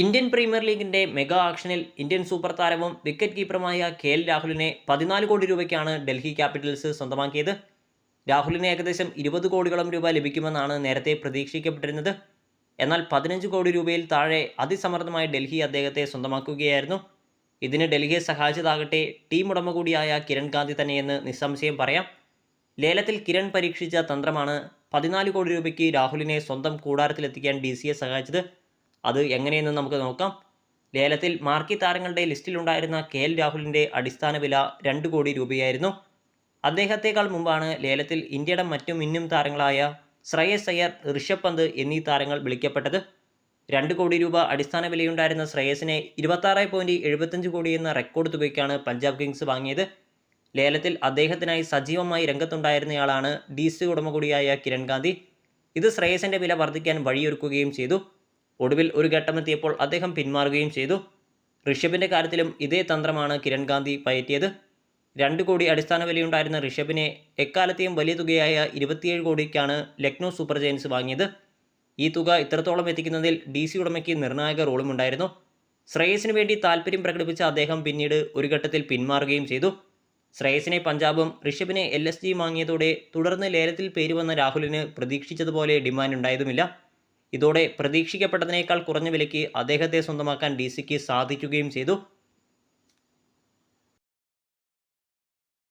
Indian premier ലീഗിന്റെ mega ആക്ഷനിൽ Indian super താരവും വിക്കറ്റ് കീപ്പറുമായ കെ എൽ രാഹുലിനെ പതിനാല് കോടി രൂപയ്ക്കാണ് ഡൽഹി ക്യാപിറ്റൽസ് സ്വന്തമാക്കിയത്. രാഹുലിന് ഏകദേശം ഇരുപത് കോടിയോളം രൂപ ലഭിക്കുമെന്നാണ് നേരത്തെ പ്രതീക്ഷിക്കപ്പെട്ടിരുന്നത്. എന്നാൽ പതിനഞ്ച് കോടി രൂപയിൽ താഴെ അതിസമർത്ഥമായി ഡൽഹി അദ്ദേഹത്തെ സ്വന്തമാക്കുകയായിരുന്നു. ഇതിന് ഡൽഹിയെ സഹായിച്ചതാകട്ടെ ടീം ഉടമ കൂടിയായ കിരൺ ഗാന്ധി തന്നെയെന്ന് നിസ്സംശയം പറയാം. ലേലത്തിൽ കിരൺ പരീക്ഷിച്ച തന്ത്രമാണ് പതിനാല് കോടി രൂപയ്ക്ക് രാഹുലിനെ സ്വന്തം കൂടാരത്തിലെത്തിക്കാൻ ഡി സിയെ സഹായിച്ചത്. അത് എങ്ങനെയെന്ന് നമുക്ക് നോക്കാം. ലേലത്തിൽ മാർക്കി താരങ്ങളുടെ ലിസ്റ്റിലുണ്ടായിരുന്ന കെ എൽ രാഹുലിന്റെ അടിസ്ഥാന വില രണ്ട് കോടി രൂപയായിരുന്നു. അദ്ദേഹത്തെക്കാൾ മുമ്പാണ് ലേലത്തിൽ ഇന്ത്യയുടെ മറ്റു മിന്നും താരങ്ങളായ ശ്രേയസ് അയ്യർ ഋഷഭ് പന്ത് എന്നീ താരങ്ങൾ വിളിക്കപ്പെട്ടത്. രണ്ട് കോടി രൂപ അടിസ്ഥാന വിലയുണ്ടായിരുന്ന ശ്രേയസിനെ ഇരുപത്താറ് പോയിന്റ് എഴുപത്തഞ്ച് കോടി എന്ന റെക്കോർഡ് തുകയ്ക്കാണ് പഞ്ചാബ് കിങ്സ് വാങ്ങിയത്. ലേലത്തിൽ അദ്ദേഹത്തിനായി സജീവമായി രംഗത്തുണ്ടായിരുന്നയാളാണ് ഡി സി ഉടമ കൂടിയായ കിരൺ ഗാന്ധി. ഇത് ശ്രേയസിന്റെ വില വർദ്ധിക്കാൻ വഴിയൊരുക്കുകയും ചെയ്തു. ഒടുവിൽ ഒരു ഘട്ടമെത്തിയപ്പോൾ അദ്ദേഹം പിന്മാറുകയും ചെയ്തു. ഋഷഭിന്റെ കാര്യത്തിലും ഇതേ തന്ത്രമാണ് കിരൺ ഗാന്ധി പയറ്റിയത്. രണ്ട് കോടി അടിസ്ഥാന വിലയുണ്ടായിരുന്ന ഋഷഭിനെ എക്കാലത്തെയും വലിയ തുകയായ ഇരുപത്തിയേഴ് കോടിക്കാണ് ലക്നൗ സൂപ്പർ ജയൻസ് വാങ്ങിയത്. ഈ തുക ഇത്രത്തോളം എത്തിക്കുന്നതിൽ ഡി സി ഉടമയ്ക്ക് നിർണായക റോളും ഉണ്ടായിരുന്നു. ശ്രേയസിന് വേണ്ടി താല്പര്യം പ്രകടിപ്പിച്ച അദ്ദേഹം പിന്നീട് ഒരു ഘട്ടത്തിൽ പിന്മാറുകയും ചെയ്തു. ശ്രേയസിനെ പഞ്ചാബും ഋഷഭിനെ എൽ എസ് ജിയും വാങ്ങിയതോടെ തുടർന്ന് ലേലത്തിൽ പേര് വന്ന രാഹുലിന് പ്രതീക്ഷിച്ചതുപോലെ ഡിമാൻഡ് ഉണ്ടായതുമില്ല. ഇതോടെ പ്രതീക്ഷിക്കപ്പെട്ടതിനേക്കാൾ കുറഞ്ഞ വിലയ്ക്ക് അദ്ദേഹത്തെ സ്വന്തമാക്കാൻ ഡി സിക്ക് സാധിക്കുകയും ചെയ്തു.